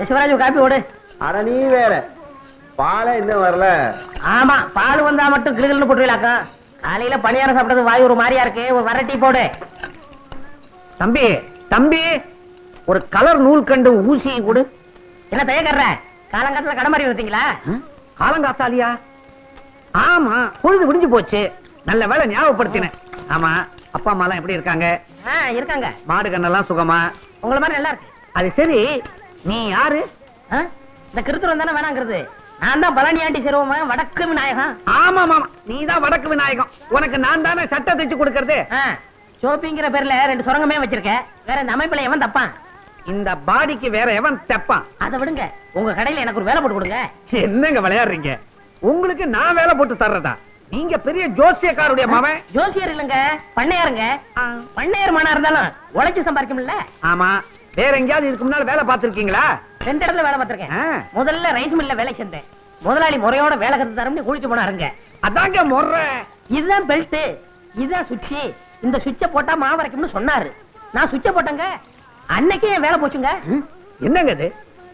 யசுவராஜ் ஒரு காப்பி ஓடு. அட நீ வேற. பாலை இன்னும் வரல. ஆமா பால் வந்தா மட்டும் கிளுகிள்னு போட்டுருலாக்கா காலையில பணியாரம் சாப்பிட்டது வாய் ஒரு மாதிரியா இருக்கு. ஒரு வர டீ போடு. தம்பி தம்பி ஒரு கலர் நூல் கண்டு ஊசி கொடு. என்ன தயக்கற காலங்காலத்துல கடமாரி வந்தீங்களா காலங்காத்தாலியா? ஆமா பொழுது விடிஞ்சு போச்சு. நல்ல வேலை ஞாபகப்படுத்தினேன். ஆமா அப்பா அம்மா எல்லாம் எப்படி இருக்காங்க? இருக்காங்க. மாடு கண்ணெல்லாம் சுகமா? உங்கள மாதிரி நல்லா இருக்கு. அது சரி. நீ யாரு? இந்த கிருத்துரம் தானே வேணாங்கிறது? நான் தான் பழனி ஆண்டி சிறுவமா வடக்கு விநாயகம். ஆமா ஆமா நீ தான் வடக்கு விநாயகம். உனக்கு நான் தானே சட்டை தைச்சு கொடுக்கறது? ஷோப்பிங்கிற பேர்ல ரெண்டு சுரங்கமே வச்சிருக்க. வேற இந்த அமைப்புல எவன் தப்பான்? இந்த பாடிக்கு வேற எவன் தப்பான்? அதை விடுங்க. உங்க கடையில எனக்கு ஒரு வேலை போட்டு கொடுங்க. என்னங்க விளையாடுறீங்க? உங்களுக்கு நான் வேலை போட்டு தர்றதா? நீங்க பெரிய ஜோசியக்காருடைய மவன். ஜோசியர் இல்லங்க பண்ணையாருங்க. பண்ணையார் மனா இருந்தாலும் உழைச்சு சம்பாதிக்கும்ல? ஆமா. வேற எங்கேயாவது இதுக்கு முன்னால வேலை பார்த்திருக்கீங்களா? ரெண்டு இடத்துல வேலை பார்த்திருக்கேன். முதல்ல ரைஸ் மில்ல வேலை செஞ்சேன். முதலாளி முறையோட வேலை கத்து தரம்னு குளிச்சு போனாருங்க. அதாங்க முறை. இதுதான் பெல்ட் இதுதான் சுவிட்ச் இந்த சுவிட்ச போட்டா மாவு அரைக்கும்னு சொன்னாரு. நான் சுவிட்ச போட்டேங்க. அன்னைக்கே என் வேலை போச்சுங்க. என்னங்க இது?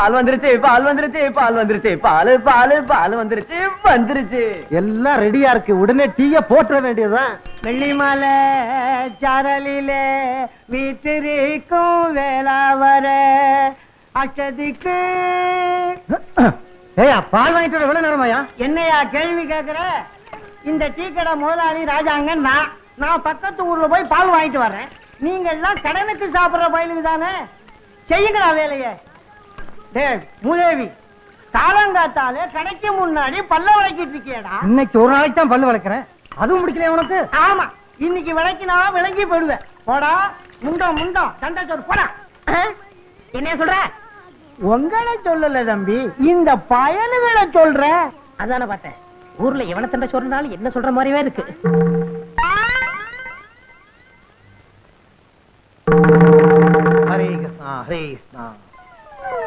பால் வந்துருச்சு பால் வந்துருச்சு பால் வந்துருச்சு. பால் பால் பால் வந்துருச்சு வந்துருச்சு. எல்லாம் ரெடியா இருக்கு. உடனே டீய போட்டுற வேண்டியதுதான். வெள்ளிமலை சாரலிலே வீட்டிருக்கும் வேளாவர அச்சதிக்கு ஏயா பால் வாங்கிட்டு வர எவ்வளவு நேரமாயா? என்னையா கேள்வி கேக்குற? இந்த டீ கடை முதலாளி ராஜாங்க நான். நான் பக்கத்து ஊர்ல போய் பால் வாங்கிட்டு வர்றேன். நீங்க எல்லாம் கடனுக்கு சாப்பிடுற பயிலுக்கு தானே? செய்யுங்களா வேலையை. மூதேவி காலங்காத்தாலே கடைக்கு முன்னாடி பல்ல விளக்கிட்டு இருக்கியடா. இன்னைக்கு ஒரு நாளைக்கு தான் பல்லு வளர்க்குறேன் அதுவும் முடிக்கல உனக்கு? ஆமா இன்னைக்கு விளக்கினா விளங்கி போயிடுவேன். போடா முண்டம் முண்டம் சண்டை சோறு போடா. என்ன சொல்ற? உங்களை சொல்லல தம்பி இந்த பயலுகளை சொல்ற. அதான பார்த்தேன். ஊர்ல எவன சண்டை சொல்றனாலும் என்ன சொல்ற மாதிரியே இருக்கு.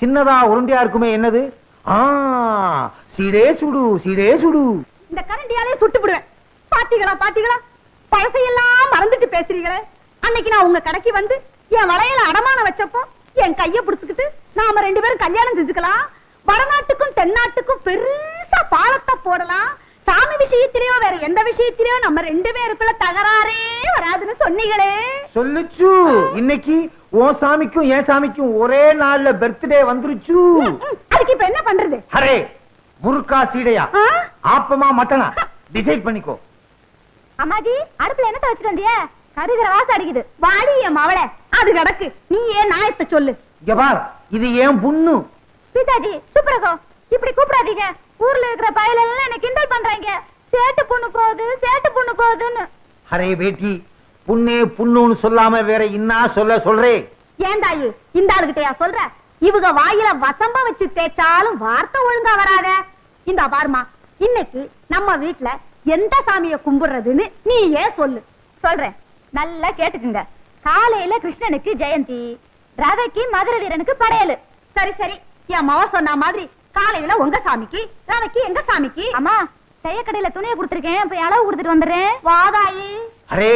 சின்னதா உருண்டையா இருக்குமே என்னது? ஆ சீடே சுடு சீடே சுடு. இந்த கரண்டியாலே சுட்டு விடுவேன் பாத்தீங்களா பாத்தீங்களா பழசையெல்லாம் மறந்துட்டு பேசுறீங்களே. அன்னைக்கு நான் உங்க கடைக்கு வந்து என் வளையல அடமானம் வச்சப்போ என் கைய புடிச்சுக்கிட்டு நாம ரெண்டு பேரும் கல்யாணம் செஞ்சுக்கலாம். வடநாட்டுக்கும் தென்னாட்டுக்கும் பெருசா பாலத்தை போடலாம். சாமி விஷயத்திலயோ வேற எந்த விஷயத்திலயோ நம்ம ரெண்டு பேருக்குள்ள தகராறே வராதுன்னு சொன்னீங்களே. சொல்லுச்சு. இன்னைக்கு உன் சாமிக்கும் என் சாமிக்கும் ஒரே நாள்ல பர்த்டே வந்துருச்சு. அதுக்கு இப்ப என்ன பண்றது? அரே முறுக்கா சீடையா? ஆப்பமா மட்டனா? டிசைட் பண்ணிக்கோ. அம்மாஜி அடுப்புல என்ன வச்சுட்டு வந்திய? கருகிற வாசம் அடிக்குது. வாடி என் மவளை. அது கிடக்கு. நீ ஏன் நாயத்தை சொல்லு. இங்க பார் இது ஏன் புண்ணு. பிதாஜி சுப்ரகோ இப்படி கூப்பிடாதீங்க. ஊர்ல இருக்கிற பயல எல்லாம் என்ன கிண்டல் பண்றாங்க. சேட்டு பொண்ணு போகுது சேட்டு பொண்ணு போகுதுன்னு. அரே பேட்டி புண்ணே புண்ணுன்னு சொல்லாம வேற இன்னா சொல்ல சொல்றே? ஏண்டாயி இந்த ஆளுகிட்டயா சொல்ற? இவங்க வாயில வசம்ப வச்சு தேய்ச்சாலும் வார்த்தை ஒழுங்கா வராத. இந்த பாருமா இன்னைக்கு நம்ம வீட்ல எந்த சாமிய கும்பிடுறதுன்னு நீ ஏன் சொல்லு. சொல்றேன். நல்லா கேட்டுக்குங்க. காலையில கிருஷ்ணனுக்கு ஜெயந்தி ரவைக்கு மதுரை வீரனுக்கு படையலு. சரி சரி. என் மவ சொன்ன மாதிரி காலையில உங்க சாமிக்கு ரவைக்கு எங்க சாமிக்கு? அம்மா தைய கடையில துணியை கொடுத்துருக்கேன். போய் அளவு கொடுத்துட்டு வந்துடுறேன். வாதாயி அரே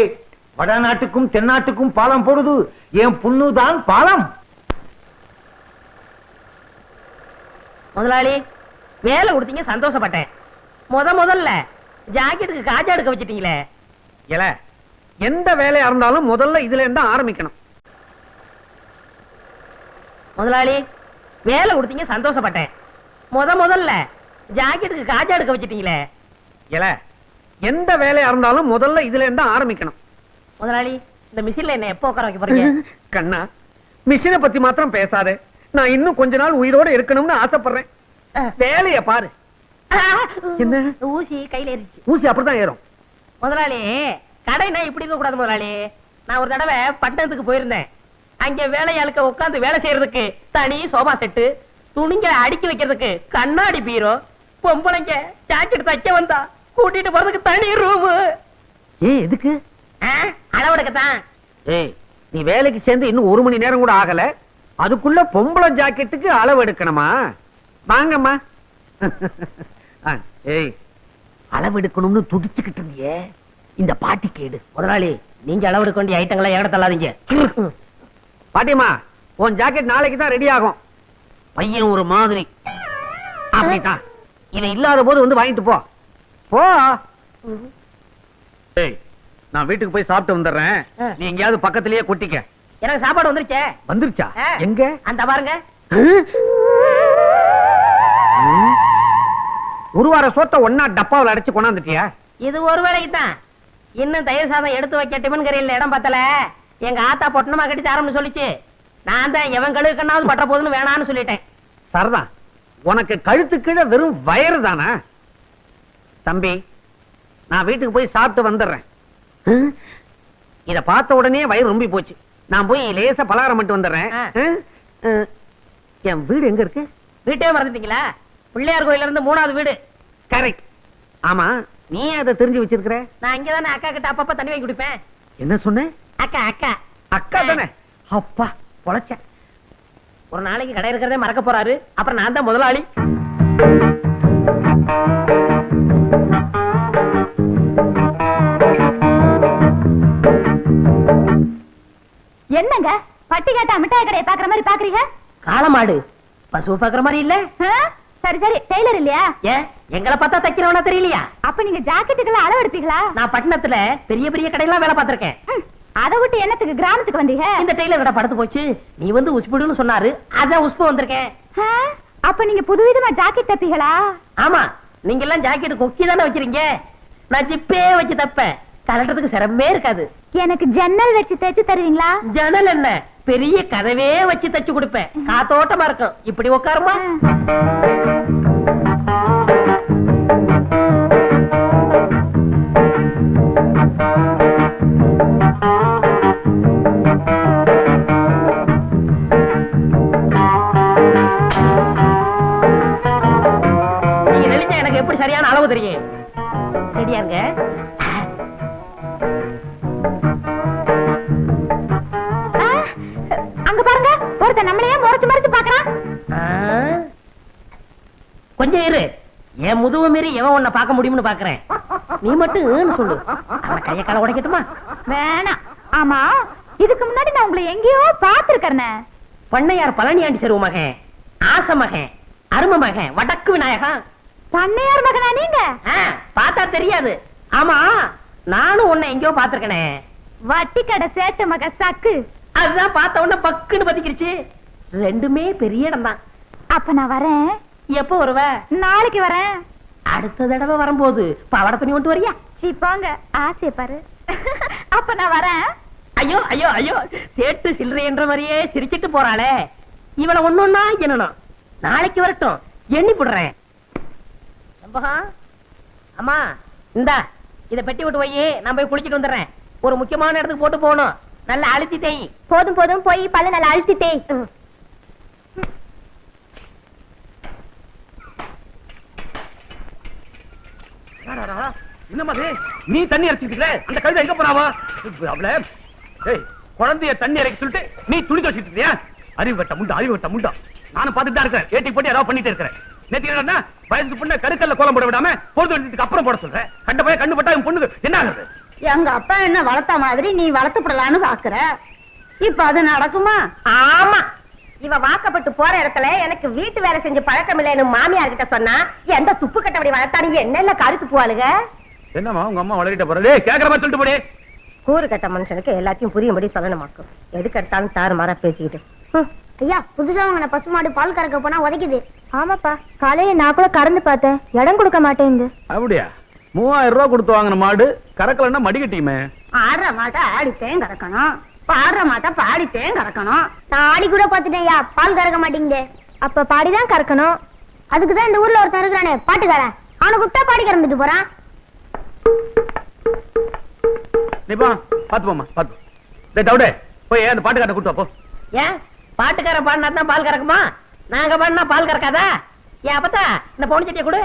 வடநாட்டுக்கும் தென்னாட்டுக்கும் பாலம் போடுது. என் புண்ணுதான் பாலம். முதலாளி வேலை கொடுத்தீங்க சந்தோஷப்பட்டேன். முத முதல்ல ஜாக்கெட்டுக்கு காஜா எடுக்க வச்சிட்டீங்களே. இல்ல எந்த வேலையா இருந்தாலும் முதல்ல இதுல இருந்து ஆரம்பிக்கணும். முதலாளி வேலை கொடுத்தீங்க சந்தோஷப்பட்டேன். முத முதல்ல ஜாக்கெட்டுக்கு காஜா எடுக்க வச்சிட்டீங்களே. இல்ல எந்த வேலையா இருந்தாலும் முதல்ல இதுல இருந்து ஆரம்பிக்கணும். முதலாளி இந்த மிஷின்ல என்ன எப்போ உட்கார வைக்க போறீங்க? கண்ணா மிஷினை பத்தி மாத்திரம் பேசாதே. நான் இன்னும் கொஞ்ச நாள் உயிரோட இருக்கணும்னு ஆசைப்படுறேன். வேலைய பாரு. என்ன? ஊசி கையில ஏறிச்சு ஊசி அப்படிதான் ஏறும். முதலாளி கடைனா இப்படி இருக்க கூடாது முதலாளி. நான் ஒரு தடவை பட்டணத்துக்கு போயிருந்தேன். அங்க வேலையாளுக்க உட்கார்ந்து வேலை செய்யறதுக்கு தனி சோபா செட்டு துணிங்க அடுக்கி வைக்கிறதுக்கு கண்ணாடி பீரோ பொம்பளைங்க ஜாக்கெட் தைக்க வந்தா கூட்டிட்டு போறதுக்கு தனி ரூமு ஏய் எதுக்கு? அளவெடுக்கத்தான். ஏய் நீ வேலைக்கு சேர்ந்து இன்னும் ஒரு மணி நேரம் கூட ஆகல. அதுக்குள்ள பொம்பளை ஜாக்கெட்டுக்கு அளவு எடுக்கணுமா வாங்கம்மா. ஆ, ஏய் அளவு எடுக்கணும்னு துடிச்சுக்கிட்டு இருந்தியே. இந்த பாட்டி கேடு. முதலாளி நீங்க அளவெடுக்க வேண்டிய ஐட்டங்களை இடம் தள்ளாதீங்க. பாட்டிமா உன் ஜாக்கெட் நாளைக்கு தான் ரெடி ஆகும். பையன் ஒரு மாதிரி. அப்படித்தான். இவன் இல்லாத போது வந்து வாங்கிட்டு போ. போ. நான் வீட்டுக்கு போய் சாப்பிட்டு வந்துடுறேன். நீ எங்கேயாவது பக்கத்திலேயே கொட்டிக்க. எனக்கு சாப்பாடு வந்துருச்சே. வந்துருச்சா. எங்க? அந்த பாருங்க. ஒரு வார சோத்த ஒன்னா டப்பாவில் அடைச்சு கொண்டாந்துட்டியா? இது ஒரு வேலைக்கு தான் இன்னும் தயிர் சாதம் எடுத்து வைக்க கரையில் இடம் பத்தல. எங்க ஆத்தா பொட்டணமா கட்டி தரம்னு சொல்லிச்சு. நான் தான் எவன் கழுவுக்கண்ணாவது பட்ட போதுன்னு வேணான்னு சொல்லிட்டேன். சரிதான் உனக்கு கழுத்து கீழே வெறும் வயறு தானா? தம்பி நான் வீட்டுக்கு போய் சாப்பிட்டு வந்துடுறேன்? இத பார்த்த உடனே வயிறு ரொம்பி போச்சு. நான் போய் லேசா பலகாரம் மட்டும் வந்துடுறேன். என் வீடு எங்க இருக்கு? வீட்டே மறந்துட்டீங்களா? பிள்ளையார் கோயில்ல இருந்து மூணாவது வீடு. கரெக்ட் ஆமா நீ அதை தெரிஞ்சு வச்சிருக்கிற? நான் இங்க தானே அக்கா கிட்ட அப்பப்ப தண்ணி வாங்கி குடிப்பேன். என்ன சொன்ன? அக்கா அக்கா. அக்கா தானே? அப்பா பொழைச்ச ஒரு நாளைக்கு கடை இருக்கிறதே மறக்க போறாரு. அப்புறம் நான் தான் முதலாளி. என்னங்க? பட்டி கேட்டா மிட்டாய் கடையை பாக்குற மாதிரி பாக்குறீங்க காளமாடு. பசு பாக்குற மாதிரி இல்ல? சரி சரி. டெய்லர் இல்லையா? ஏன் எங்களை பார்த்தா தைக்கிறவனா தெரியலையா? அப்ப நீங்க ஜாக்கெட்டுக்கெல்லாம் அளவு எடுப்பீங்களா நான் பட்டணத்துல பெரிய பெரிய கடையெல்லாம் வேலை பார்த்திருக்கேன். அதை விட்டு என்னத்துக்கு கிராமத்துக்கு வந்தீங்க? இந்த டெய்லர் கடை படுத்து போச்சு? நீ வந்து உஸ்புடுன்னு சொன்னாரு. அதான் உஸ்பு வந்திருக்கேன்? அப்ப நீங்க புதுவிதமா ஜாக்கெட் தப்பீங்களா? ஆமா. நீங்க எல்லாம் ஜாக்கெட் கொக்கி தானே வச்சிருக்கீங்க? நான் ஜிப்பே வச்சு தப்பேன். கலட்டுறதுக்கு சிரமமே இருக்காது. எனக்கு ஜன்னல் வச்சு தைச்சு தருவீங்களா? ஜன்னல் என்ன? பெரிய கதவே வச்சு தச்சு கொடுப்பேன். காத்தோட்டமா இருக்கும். இப்படி உட்காருமா? முடியும்னு பாக்குறேன். நீ மட்டும் சொல்லு. அவன் கைய கால உடைக்கட்டுமா? வேணாம். ஆமா இதுக்கு முன்னாடி நான் உங்களை எங்கேயோ பாத்துருக்கேன் பண்ணையார் பழனியாண்டி செருவு மகன் ஆச மகன் அரும மகன் வடக்கு விநாயகன். பண்ணையார் மகனா நீங்க? பார்த்தா தெரியாது. ஆமா நானும் உன்னை எங்கேயோ பாத்திருக்கனே வட்டி கடை சேட்டு மக சக்கு. அதுதான் பார்த்த உடனே பக்குன்னு பத்திக்கிருச்சு. ரெண்டுமே பெரிய இடம் தான் அப்ப நான் வரேன். எப்போ வருவ? நாளைக்கு வரேன். அடுத்த தடவை வரும்போது பவட துணி கொண்டு வரியா? சீ போங்க. ஆசைய பாரு. அப்ப நான் வரேன். ஐயோ ஐயோ ஐயோ. சேட்டு சில்லறை என்ற மாதிரியே சிரிச்சிட்டு போறாளே. இவள ஒன்னொன்னா என்னணும் நாளைக்கு வரட்டும். எண்ணி போடுறேன். அம்மா இந்தா இத பெட்டி விட்டு போய் நான் போய் குளிச்சிட்டு வந்துடுறேன். ஒரு முக்கியமான இடத்துக்கு போட்டு போகணும். நல்லா அழுத்தி தேய் போதும் போதும். போய் பல்ல நல்லா அழுத்திட்டே என்னம்மா இது? நீ தண்ணி அரைச்சிட்டு அந்த கழுதை எங்க அவள ஏய் குழந்தைய தண்ணி இறக்கி சொல்லிட்டு நீ துணி துவச்சிட்டு இருக்கியா? அறிவு கட்ட முண்டா அறிவு கட்ட முண்டா. நானும் பார்த்துட்டு தான் இருக்கிறேன். ஏட்டி போட்டு ஏதாவது பண்ணிட்டு இருக்கிறேன். நேத்து என்ன வயசுக்கு பொண்ணு கருக்கல்ல கோலம் போட விடாம பொழுது வந்ததுக்கு அப்புறம் போட சொல்றேன். கண்ட பையன் கண்ணு பட்டா என் பொண்ணுக்கு என்ன ஆகுது? எங்க அப்பா என்ன வளர்த்த மாதிரி நீ வளர்த்துப்படலான்னு பாக்குற? இப்ப அது நடக்குமா? ஆமா. இவ வாக்கப்பட்டு போற இடத்துல எனக்கு வீட்டு வேலை செஞ்சு பழக்கம் இல்லைன்னு மாமியார் கிட்ட சொன்னா எந்த துப்பு கட்டபடி வளர்த்தானு என்னென்ன கருத்து போவாளுக? என்னம்மா உங்க அம்மா வளரிட்ட போறது கேக்குற மாதிரி சொல்லிட்டு போடி. கூறு கட்ட மனுஷனுக்கு எல்லாத்தையும் புரியும்படி சொல்லணுமாக்கும் எதுக்கு எடுத்தாலும் தாறு மாறா பேசிக்கிட்டு. ஹம். ஐயா புதுசா வாங்கின பசுமாடு பால் கறக்க போனா உதைக்குது. ஆமாப்பா காலையில நான் கூட கறந்து பார்த்தேன். இடம் கொடுக்க மாட்டேங்குது. அப்படியா? மூவாயிரம் ரூபாய் கொடுத்து வாங்கின மாடு கறக்கலன்னா மடிக்கட்டியுமே. ஆடுற மாட்டை ஆடித்தேன் கறக்கணும். பாடுற மாட்டை பாடித்தேன் கறக்கணும். நான் ஆடி கூட பாத்துட்டேன்யா பால் கறக்க மாட்டேங்குது அப்ப பாடிதான் கறக்கணும். அதுக்குதான் இந்த ஊர்ல ஒருத்தன் இருக்கிறானே பாட்டுக்காரன். அவனை கூப்பிட்டா பாடி கறந்துட்டு போறான். நீப்பா பாத்து போமா பாத்து டேய் டவுடே போய் அந்த பாட்டுக்காரனை கூட்டு போ. ஏன்? பாட்டுக்கார பாடினா தான் பால் கறக்குமா? நாங்க பாடினா பால் கறக்காதா? ஏன் அப்பத்தா இந்த பவுன் சட்டியை கொடு.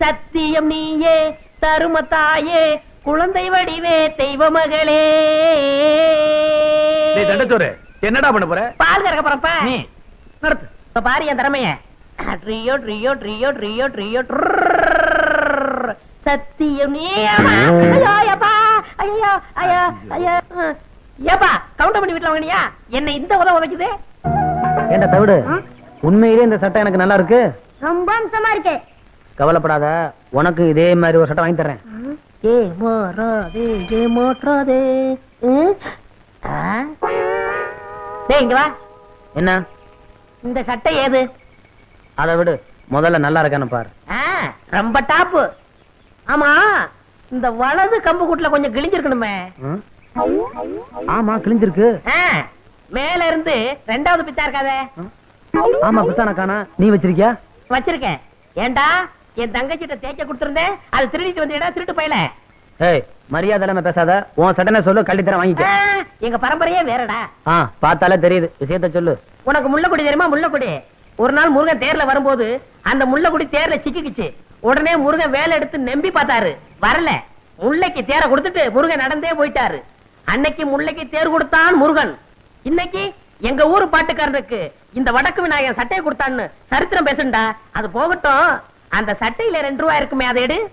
சத்தியம் நீயே தரும தாயே குழந்தை வடிவே தெய்வ மகளே. டேய் தண்டச்சோறு என்னடா பண்ண போற பால் கறக்க போறப்ப நீ நடத்து இப்ப பாரு என் திறமைய ட்ரியோ ட்ரியோ ட்ரியோ ட்ரியோ ட்ரியோ. சத்தியம் நீ ஐயோ ஐயப்பா ஐயோ ஐயோ ஐயோ ஏப்பா கவுண்டர் பண்ணி வீட்டுல வாங்கினியா என்ன இந்த உதவ உதைக்குது ஏண்டா தவிடு உண்மையிலே இந்த சட்டை எனக்கு நல்லா இருக்கு ரொம்ப அம்சமா இருக்கு கவலைப்படாத உனக்கு இதே மாதிரி ஒரு சட்டை வாங்கி தரேன் ஏ மாறாதே ஏ மாற்றாதே? டேய் இங்க வா. என்ன? இந்த சட்டை ஏது? அதை விடு. முதல்ல நல்லா இருக்கான்னு பாரு. ஆ, ரொம்ப டாப்பு. ஆமா இந்த வலது கம்பு கூட்டுல கொஞ்சம் கிழிஞ்சிருக்கணுமே? ஆமா கிழிஞ்சிருக்கு. மேல இருந்து ரெண்டாவது பித்தா இருக்காதே. ஆமா பித்தான காணா நீ வச்சிருக்கியா? வச்சிருக்கேன். ஏண்டா என் தங்கச்சிட்ட தேய்க்க கொடுத்திருந்தேன். அது திருடிட்டு வந்தீடா திருட்டு போயல. ஏய் மரியாதை இல்லாம பேசாத. உன் சட்டனை சொல்லு கள்ளி தரேன் வாங்கிக்க. எங்க பரம்பரையே வேறடா. ஆ பார்த்தாலே தெரியுது. விஷயத்த சொல்லு. உனக்கு முள்ளக்குடி தெரியுமா? முள்ளக்குடி. ஒரு நாள் முருகன் தேர்ல வரும்போது அந்த முள்ளக்குடி தேர்ல சிக்கிக்கிச்சு. உடனே முருகன் வேலை எடுத்து நம்பி பார்த்தாரு. வரல. முல்லைக்கு தேர கொடுத்துட்டு முருகன் நடந்தே போயிட்டாரு. அன்னைக்கு முல்லைக்கு தேர் கொடுத்தான் முருகன். இன்னைக்கு எங்க ஊரு பாட்டுக்காரனுக்கு இந்த வடக்கு விநாயகன் சட்டையை கொடுத்தான்னு சரித்திரம் பேசுண்டா அது போகட்டும். அந்த சட்டையில ரெண்டு ரூபாய் இருக்குமே அதை எடு.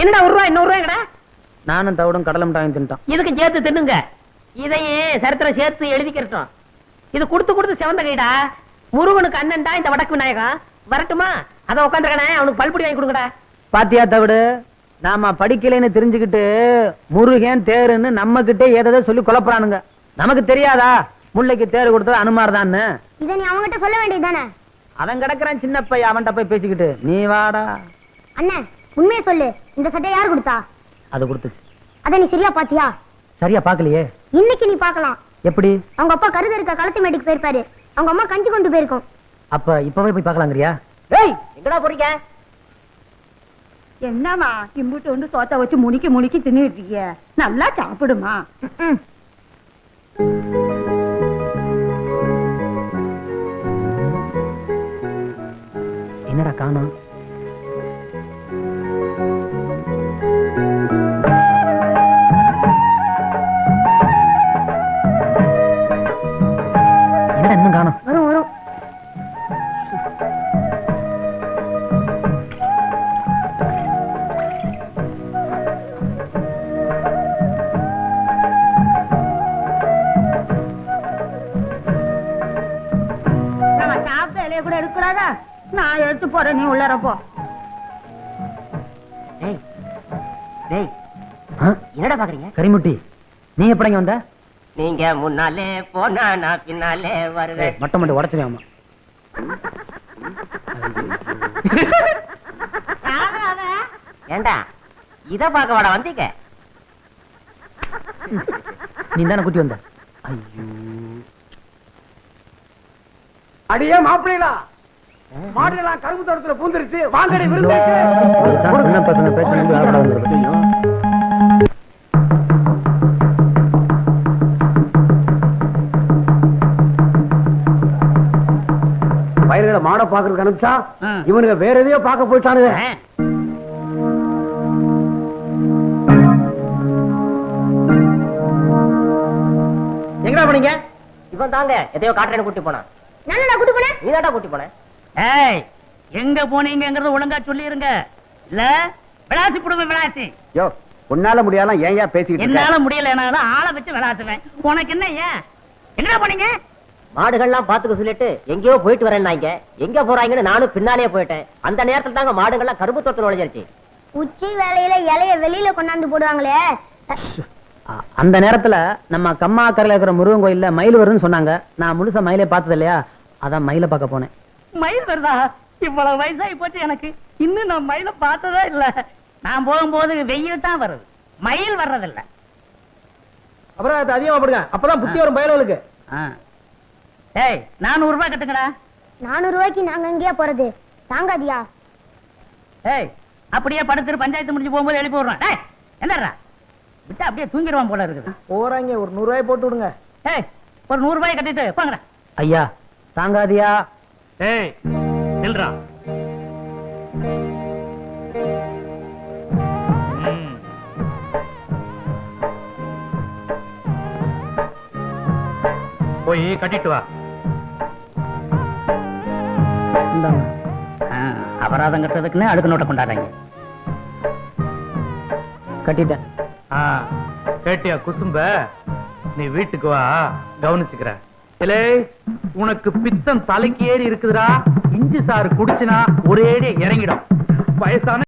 என்னடா ஒரு ரூபாய் இன்னொரு ரூபாய்டா நானும் தவிடும் கடலை மிட்டாய் வாங்கி தின்ட்டான். இதுக்கு சேர்த்து தின்னுங்க. இதையே சரித்திரம் சேர்த்து எழுதிக்கிறட்டும் இது கொடுத்து கொடுத்து சிவந்த கைடா. முருகனுக்கு அண்ணன்டா இந்த வடக்கு விநாயகம். வரட்டுமா? அத உட்காந்துருக்கானே அவனுக்கு பல்புடி வாங்கி கொடுங்கடா. பாத்தியா தவிடு? நாம படிக்கலைன்னு தெரிஞ்சுக்கிட்டு முருகன் தேருன்னு நம்ம கிட்டே ஏதோ சொல்லி குழப்பறானுங்க. நமக்கு தெரியாதா? முல்லைக்கு தேர் கொடுத்தது அனுமார்தான்னு. இத நீ அவன்கிட்ட சொல்ல வேண்டியதுதானே? அவன் கிடக்குறான் சின்ன அவன்கிட்ட போய் பேசிக்கிட்டு. நீ வாடா. அண்ணன் உண்மையை சொல்லு. இந்த சட்டை யார் கொடுத்தா? அது கொடுத்துச்சு. அத நீ சரியா பாத்தியா சரியா பாக்கலையே இன்னைக்கு நீ பார்க்கலாம். எப்படி? அவங்க அப்பா கருது இருக்க களத்து மேட்டுக்கு போயிருப்பாரு. அவங்க அம்மா கஞ்சி கொண்டு போயிருக்கோம். அப்ப இப்பவே போய் பார்க்கலாங்கிறியா? ஏய் எங்கடா போறீங்க? என்னமா இம்புட்டு ஒன்று சோத்த வச்சு முனிக்கி முனிக்கி தின்னுட்டு இருக்கிய நல்லா சாப்பிடுமா? என்னடா காணோம் என்னடா இன்னும் காணோம் வரும் வரும் நம்ம சாப்பிட்ட இலைய கூட எடுக்கூடாதா நான் எடுத்து போறேன் நீ உள்ளர போ. டேய் டேய்? என்னடா பாக்குறீங்க? கரிமுட்டி நீ எப்படிங்க வந்த? நீங்க முன்னாலே போனா நான் பின்னாலே வருவேன். மட்டை மட்டும் உடச்சிருவேன் ஏண்டா இத பாக்க வாடா வந்தீங்க? நீ தானே குட்டி வந்த? அடியே மாப்பிள்ளைகளா மாடுலாம் கரும்பு தோட்டத்துல பூந்துருச்சு. வாங்கடி இதுதான் சின்ன பசங்க பேச நம்பி ஆட வந்திருக்கு பயிர்களை மாட பாக்குறதுக்கு அனுப்பிச்சா இவனுங்க வேற எதையோ பார்க்க போயிட்டானுங்க. எங்கடா போனீங்க? இவன் தாங்க எதையோ காட்டுறேன்னு கூட்டி போனான். நல்லா குடு போனேன் நீதாடா கூட்டி போன. ஏய் எங்க போனீங்கங்கறத ஒழுங்கா சொல்லிருங்க. இல்ல விளாசி புடுங்க விளாசி. யோ உன்னால முடியாலாம் ஏன் ஏன் பேசிக்கிட்டு என்னால இருக்க? முடியலனாலும் ஆளை வச்சு விளாசுவேன். உனக்கு என்ன ஏன்? என்ன பண்ணீங்க மாடுகள்லாம் பாத்துக்க சொல்லிட்டு எங்கேயோ போயிட்டு வரேன்னாங்க எங்க போறாங்கன்னு நானும் பின்னாலே போயிட்டேன். அந்த நேரத்துல தாங்க மாடுகள்லாம் கரும்பு தோட்டத்தில் நுழைஞ்சிருச்சு உச்சி வேலையில இலைய வெளியில கொண்டாந்து போடுவாங்களே. அந்த நேரத்துல நம்ம கம்மா கரையில இருக்கிற முருகன் கோயில்ல மயில் வரும்னு சொன்னாங்க. நான் முழுசா மயிலை பார்த்தது இல்லையா அதான் மயிலை பார்க்க போனேன். மயில் வருதா? இவ்வளவு வயசாகி போச்சு எனக்கு. இன்னும் நான் மயில பார்த்ததே இல்ல. நான் போகும்போது வெயில் தான் வருது. மயில் வர்றதில்ல. அப்புறம் அது அதிகமா போடுங்க. அப்பதான் புத்தி வரும் பயலுக்கு ஏய் நானூறு ரூபாய் கட்டுங்கடா. நானூறு ரூபாய்க்கு நாங்க எங்கேயா போறது? தாங்காதியா? ஏய் அப்படியே படுத்துட்டு பஞ்சாயத்து முடிஞ்சு போகும்போது எழுப்பி விடுறான் டேய் என்னடா? விட்டு அப்படியே தூங்கிடுவான் போல இருக்குது. போறாங்க ஒரு நூறு ரூபாய் போட்டு விடுங்க. ஏய் ஒரு நூறு ரூபாய் கட்டிட்டு போங்கடா. ஐயா தாங்காதியா? ஏய் நில்றா. போய் கட்டிட்டு வா. அபராதம் கட்டுறதுக்குன்னு அடுக்கு நோட்டை கொண்டாடுறாங்க. கட்டிட்டேன். கேட்டியா குசும்ப? நீ வீட்டுக்கு வா கவனிச்சுக்கிற இலே. உனக்கு பித்தம் தலைக்கு ஏறி இருக்குதுடா. இஞ்சி சாறு குடிச்சுனா ஒரேடி இறங்கிடும். வயசான